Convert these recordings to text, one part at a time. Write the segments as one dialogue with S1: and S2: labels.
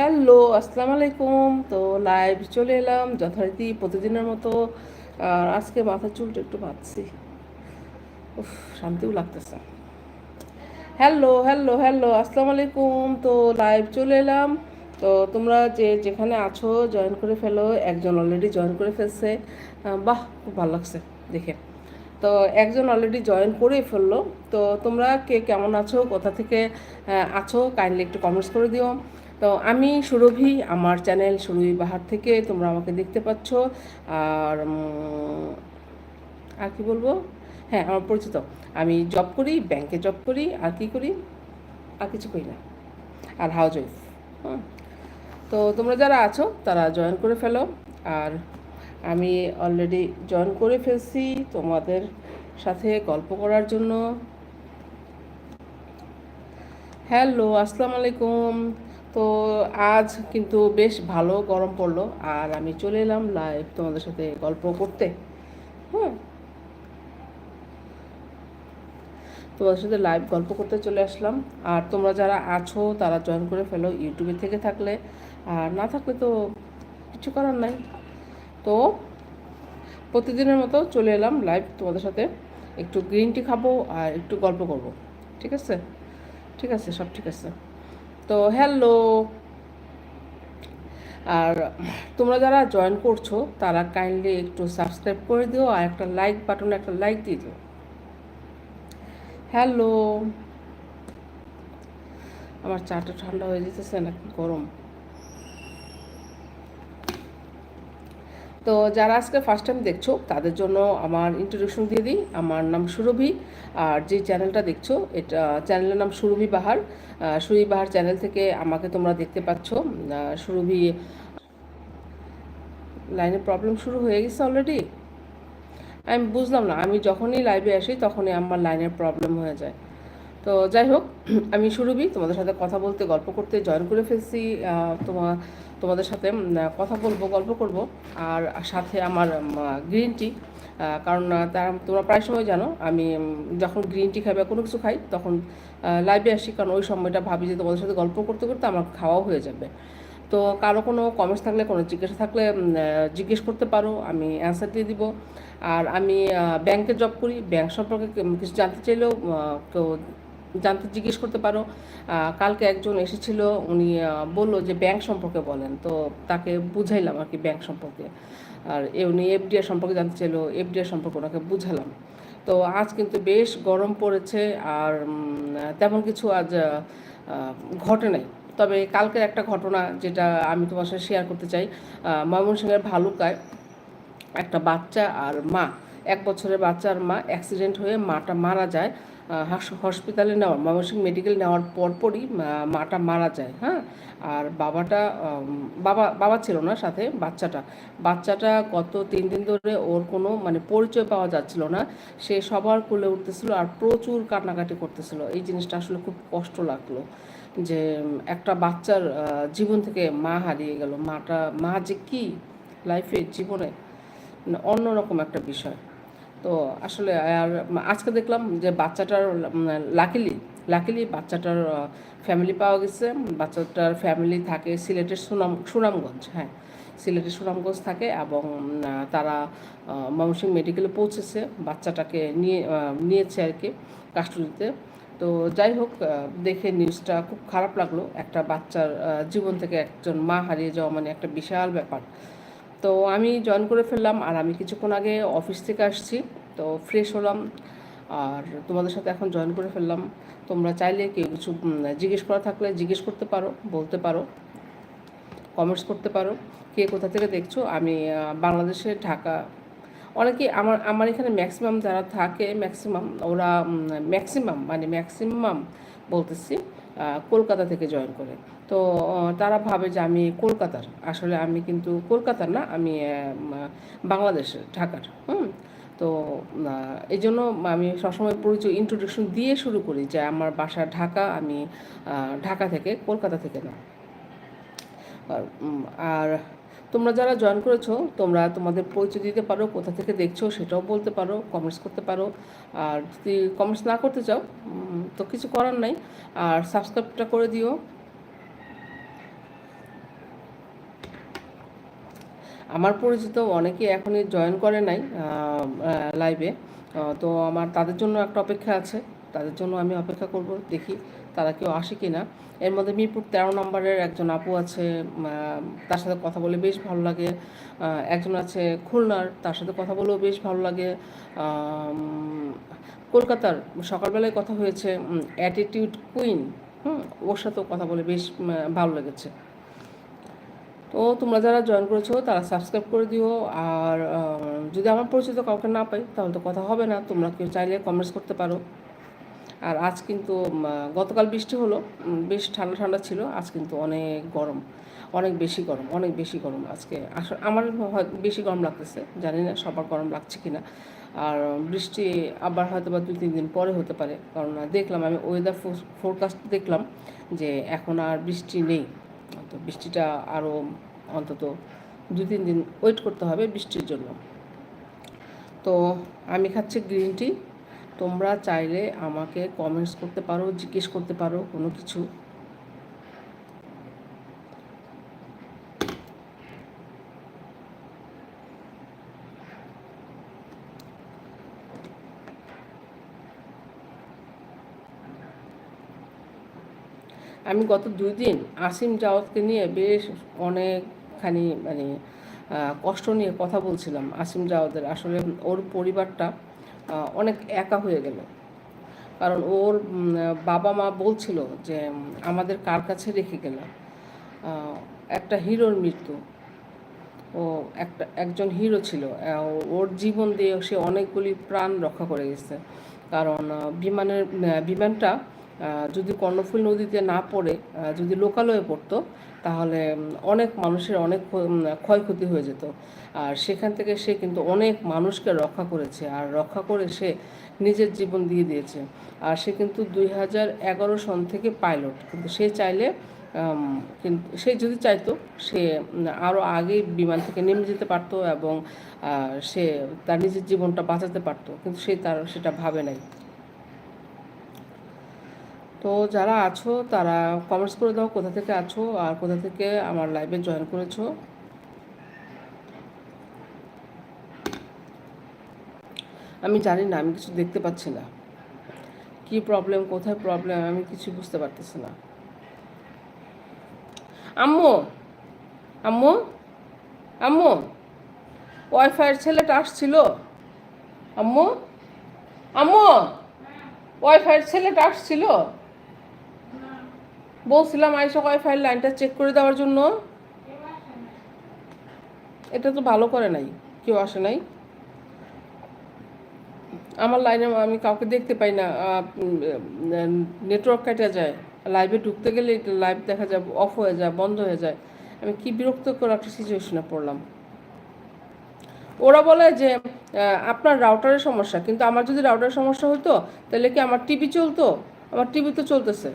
S1: Hello, আসসালামু আলাইকুম। তো লাইভ চলে এলাম যথারীতি প্রতিদিনের মতো। আর আজকে মাথার চুলটা একটু বাঁধছি। উফ, শান্তিও লাগতেছে। হ্যালো হ্যালো হ্যালো, আসসালামু আলাইকুম। তো লাইভ চলে এলাম। তো তোমরা যে যেখানে আছো জয়েন করে ফেলো। একজন অলরেডি জয়েন করে ফেলছে। বাহ, খুব ভালো লাগছে দেখে। তো একজন অলরেডি জয়েন করেই ফেলল। তো তোমরা কে কেমন আছো, কোথা থেকে আছো কাইন্ডলি একটু কমেন্টস করে দিও। তো আমি সুরভি, আমার চ্যানেল সুরভি বাহার থেকে তোমরা আমাকে দেখতে পাচ্ছ। আর আর কি বলব? হ্যাঁ আমার পরিচিত। আমি জব করি ব্যাংকে জব করি, আর কি করি? আর কিছু করি না। আর হাউজ ওয়াইফ হুম। তো তোমরা যারা আছো, তারা জয়েন করে ফেলো। আর আমি অলরেডি জয়েন করে ফেলছি তোমাদের সাথে গল্প করার জন্য। হ্যালো আসসালামু আলাইকুম। তো আজ কিন্তু বেশ ভালো গরম পড়ল, আর আমি চলে এলাম লাইভ তোমাদের সাথে গল্প করতে। হ্যাঁ। তোমাদের সাথে লাইভ গল্প করতে চলে আসলাম, আর তোমরা যারা আছো, তারা জয়েন করে ফেলো ইউটিউবে থেকে থাকলে। আর না থাকলে তো কিছু করার নাই। তো প্রতিদিনের মতো চলে এলাম লাইভ তোমাদের সাথে। একটু গ্রিন টি খাব আর একটু গল্প করব। ঠিক আছে? ঠিক আছে, সব ঠিক আছে। তো হ্যালো আর তোমরা যারা জয়েন করছ, তারা কাইন্ডলি একটু সাবস্ক্রাইব করে দিও আর একটা লাইক বাটনে একটা লাইক দিয়ে দিও। হ্যালো আমার চাটা ঠান্ডা হয়ে যেতেছে নাকি? গরম। তো যারা আজকে ফার্স্ট টাইম দেখছ, তাদের জন্য আমার ইন্ট্রোডাকশন দিয়ে দিই। আমার নাম সুরভি, আর যে চ্যানেলটা দেখছ, এটা চ্যানেলের নাম সুরভি বাহার। সুরভি বাহার চ্যানেল থেকে আমাকে তোমরা দেখতে পাচ্ছ। সুরভি লাইনে প্রবলেম শুরু হয়ে গেছে অলরেডি আমি বুঝলাম না, আমি যখনই লাইভে আসি, তখনই আমার লাইনের প্রবলেম হয়ে যায়। তো যাই হোক, আমি সুরভি, তোমাদের সাথে কথা বলতে, গল্প করতে জয়েন করে ফেলছি। তোমার তোমাদের সাথে কথা বলব, গল্প করব, আর সাথে আমার গ্রিন টি কারণ তারা, তোমরা প্রায় সময় জানো, আমি যখন গ্রিন টি খাই বা কোনো কিছু খাই, তখন লাইভে আসি, কারণ ওই সময়টা ভাবি যে তোমাদের সাথে গল্প করতে করতে আমার খাওয়াও হয়ে যাবে। তো কারও কোনো কমেন্টস থাকলে, কোনো জিজ্ঞাসা থাকলে জিজ্ঞেস করতে পারো, আমি অ্যান্সার দিয়ে দিব। আর আমি ব্যাংকে জব করি ব্যাংক সম্পর্কে কিছু জানতে চাইলেও কেউ জানতে জিজ্ঞেস করতে পারো। কালকে একজন এসেছিল, উনি বলল যে ব্যাংক সম্পর্কে বলেন। তো তাকে বুঝাইলাম আর কি ব্যাংক সম্পর্কে। আর উনি এফডিআর সম্পর্কে জানতে চাইলো, এফডিআর সম্পর্কে ওনাকে বুঝালাম। তো আজ কিন্তু বেশ গরম পড়েছে আর তেমন কিছু আজ ঘটে নাই। তবে কালকের একটা ঘটনা যেটা আমি তোমার সাথে শেয়ার করতে চাই। ময়মনসিংহের ভালুকায় একটা বাচ্চা আর মা, এক বছরের বাচ্চা আর মা অ্যাক্সিডেন্ট হয়ে মাটা মারা যায়। হসপিটালে নেওয়ার ময়মনসিংহ মেডিকেল নেওয়ার পরপরই মাটা মারা যায় হ্যাঁ? আর বাবাটা বাবা বাবা ছিল না সাথে, বাচ্চাটা। বাচ্চাটা গত তিন দিন ধরে ওর কোনো মানে পরিচয় পাওয়া যাচ্ছিল না। সে সবার কোলে উঠতেছিল আর প্রচুর কান্নাকাটি করতেছিল। এই জিনিসটা আসলে খুব কষ্ট লাগল যে একটা বাচ্চার জীবন থেকে মা হারিয়ে গেল। মাটা, মা যে কী লাইফে জীবনে, অন্যরকম একটা বিষয়। তো আসলে, আর আজকে দেখলাম যে বাচ্চাটার লাকিলি লাকিলি বাচ্চাটার ফ্যামিলি পাওয়া গেছে। বাচ্চাটার ফ্যামিলি থাকে সিলেটের সুনাম, সুনামগঞ্জ হ্যাঁ। সিলেটের সুনামগঞ্জ থাকে এবং তারা ময়মনসিংহ মেডিকেলে পৌঁছেছে। বাচ্চাটাকে নিয়ে নিয়েছে আর কি কাস্টডিতে তো যাই হোক দেখে নিউজটা খুব খারাপ লাগল। একটা বাচ্চার জীবন থেকে একজন মা হারিয়ে যাওয়া মানে একটা বিশাল ব্যাপার। তো আমি জয়েন করে ফেললাম আর আমি কিছুক্ষণ আগে অফিস থেকে আসছি। তো ফ্রেশ হলাম আর তোমাদের সাথে এখন জয়েন করে ফেললাম। তোমরা চাইলে কেউ কিছু জিজ্ঞেস করা থাকলে জিজ্ঞেস করতে পারো, বলতে পারো কমেন্টস করতে পারো। কে কোথা থেকে দেখছ? আমি বাংলাদেশে, ঢাকা। অনেকে আমার আমার এখানে ম্যাক্সিমাম যারা থাকে ম্যাক্সিমাম ওরা ম্যাক্সিমাম মানে ম্যাক্সিমাম বলতেছি কলকাতা থেকে জয়েন করে। তো তারা ভাবে যে আমি কলকাতার। আসলে আমি কিন্তু কলকাতার না, আমি বাংলাদেশের ঢাকার, হুম? তো এই জন্য আমি সবসময় পরিচয় ইন্ট্রোডাকশন দিয়ে শুরু করি যে আমার বাসা ঢাকা, আমি ঢাকা থেকে, কলকাতা থেকে না। আর তোমরা যারা জয়েন করেছ, তোমরা তোমাদের পরিচয় দিতে পারো, কোথা থেকে দেখছ সেটাও বলতে পারো কমেন্টস করতে পারো। আর যদি কমেন্টস না করতে চাও তো কিছু করার নাই। আর সাবস্ক্রাইবটা করে দিও। আমার পরিচিত অনেকে এখনই জয়েন করে নাই লাইভে তো আমার তাদের জন্য একটা অপেক্ষা আছে। তাদের জন্য আমি অপেক্ষা করব, দেখি তারা কেউ আসে কি না এর মধ্যে মিরপুর তেরো নম্বরের একজন আপু আছে তার সাথে কথা বলে বেশ ভালো লাগে। একজন আছে খুলনার, তার সাথে কথা বলেও বেশ ভালো লাগে। কলকাতার সকালবেলায় কথা হয়েছে অ্যাটিটিউড কুইন হুম, ওর সাথেও কথা বলে বেশ ভালো লেগেছে। তো তোমরা যারা জয়েন করেছ, তারা সাবস্ক্রাইব করে দিও। আর যদি আমার পরিচিত কাউকে না পাই, তাহলে তো কথা হবে না। তোমরা কেউ চাইলে কমেন্টস করতে পারো। আর আজ কিন্তু গতকাল বৃষ্টি হলো। বেশ ঠান্ডা ঠান্ডা ছিল। আজ কিন্তু অনেক গরম। অনেক বেশি গরম, অনেক বেশি গরম আজকে। আসলে আমার বেশি গরম লাগতেছে। জানি না সবার গরম লাগছে কিনা। আর, বৃষ্টি আবার হয়তো বা দুই তিন দিন পরে হতে পারে। কারণ দেখলাম আমি ওয়েদার ফোরকাস্ট দেখলাম যে এখন আর বৃষ্টি নেই। তো বৃষ্টিটা আরও অন্তত দু তিন দিন ওয়েট করতে হবে বৃষ্টির জন্য। তো আমি খাচ্ছি গ্রিন টি তোমরা চাইলে আমাকে কমেন্টস করতে পারো, জিজ্ঞেস করতে পারো কোনো কিছু। আমি গত দুই দিন আসিম জাওয়াতকে নিয়ে বেশ অনেকখানি মানে কষ্ট নিয়ে কথা বলছিলাম আসিম জাওয়াদের আসলে ওর পরিবারটা অনেক একা হয়ে গেল। কারণ ওর বাবা মা বলছিল যে, আমাদের কার কাছে রেখে গেল? একটা হিরোর মৃত্যু। ও একটা, একজন হিরো ছিল। ওর জীবন দিয়ে সে অনেকগুলি প্রাণ রক্ষা করে গেছে। কারণ বিমানের বিমানটা যদি কর্ণফুল নদীতে না পড়ে যদি লোকালয়ে পড়তো, তাহলে অনেক মানুষের অনেক ক্ষয়ক্ষতি হয়ে যেত। আর সেখান থেকে সে কিন্তু অনেক মানুষকে রক্ষা করেছে, আর রক্ষা করে সে নিজের জীবন দিয়ে দিয়েছে। আর সে কিন্তু দুই হাজার এগারো সন থেকে পাইলট, কিন্তু সে চাইলে কিন্তু সে যদি চাইতো, সে আরও আগে বিমান থেকে নেমে যেতে পারতো এবং সে তার নিজের জীবনটা বাঁচাতে পারতো, কিন্তু সে তার, সেটা ভাবে নাই। তো যারা আছো, তারা কমেন্টস করে দাও কোথা থেকে আছো আর কোথা থেকে আমার লাইভে জয়েন করেছ। আমি জানি না, আমি কিছু দেখতে পাচ্ছি না। কি প্রবলেম কোথায় প্রবলেম আমি কিছু বুঝতে পারতেছি না। আম্মু আম্মু আম্মু ওয়াইফাইয়ের ছেলেটা আসছিল। আম্মু আম্মু ওয়াইফাইয়ের ছেলেটা আসছিল। বলছিলাম আইসা ওয়াইফাইয়ের লাইনটা চেক করে দেওয়ার জন্য? এটা তো ভালো করে নাই, কেউ আসে নাই। আমার লাইনে আমি কাউকে দেখতে পাই না নেটওয়ার্ক কাটা যায়। লাইভে ঢুকতে গেলে লাইভ দেখা যায় অফ হয়ে যায়, বন্ধ হয়ে যায়। আমি কি বিরক্তকর একটা সিচুয়েশনে পড়লাম। ওরা বলে যে আপনার রাউটারের সমস্যা, কিন্তু আমার যদি রাউটারের সমস্যা হতো তাহলে কি আমার টিভি চলতো? আমার টিভি তো চলতেছে।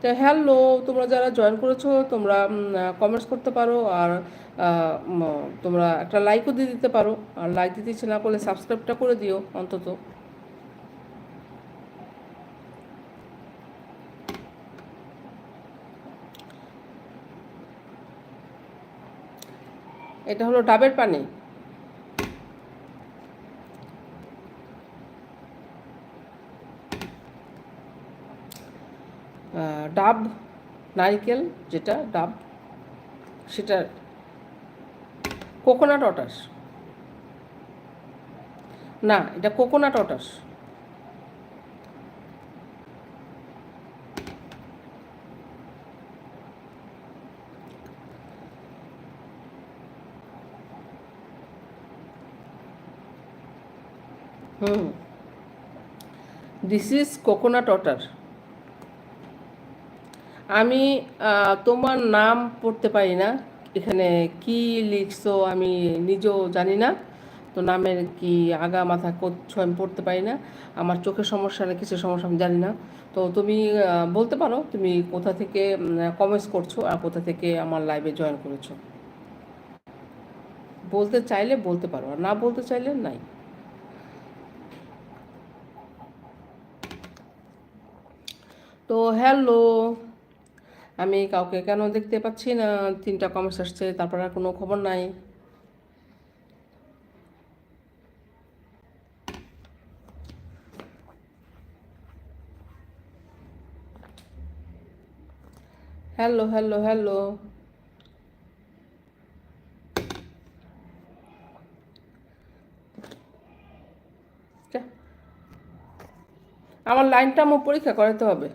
S1: তো হ্যালো তোমরা যারা জয়েন করেছ, তোমরা কমেন্টস করতে পারো আর তোমরা একটা লাইকও দিয়ে দিতে পারো। আর লাইক দিতে ইচ্ছে না করলে সাবস্ক্রাইবটা করে দিও অন্তত। এটা হলো ডাবের পানি। ডাব, নারিকেল, যেটা ডাব, সেটা কোকোনাট অটাস না, এটা কোকোনাট অটাস হুম। দিস ইজ কোকোনাট ওয়াটার আমি তোমার নাম পড়তে পারি না। এখানে কি লিখছো আমি নিজেও জানি না। তো নামের কি আগা মাথা করছ আমি পড়তে পারি না। আমার চোখের সমস্যা না কিছু সমস্যা আমি জানি না। তো তুমি বলতে পারো তুমি কোথা থেকে কমেন্টস করছ আর কোথা থেকে আমার লাইভে জয়েন করেছ। বলতে চাইলে বলতে পারো, আর না বলতে চাইলে নাই। তো হ্যালো আমি কাউকে কেন দেখতে পাচ্ছি না? তিনটা কমেন্টস আসছে, তারপর আর কোনো খবর নাই। হ্যালো হ্যালো হ্যালো আমার লাইনটা আমার পরীক্ষা করাতে হবে।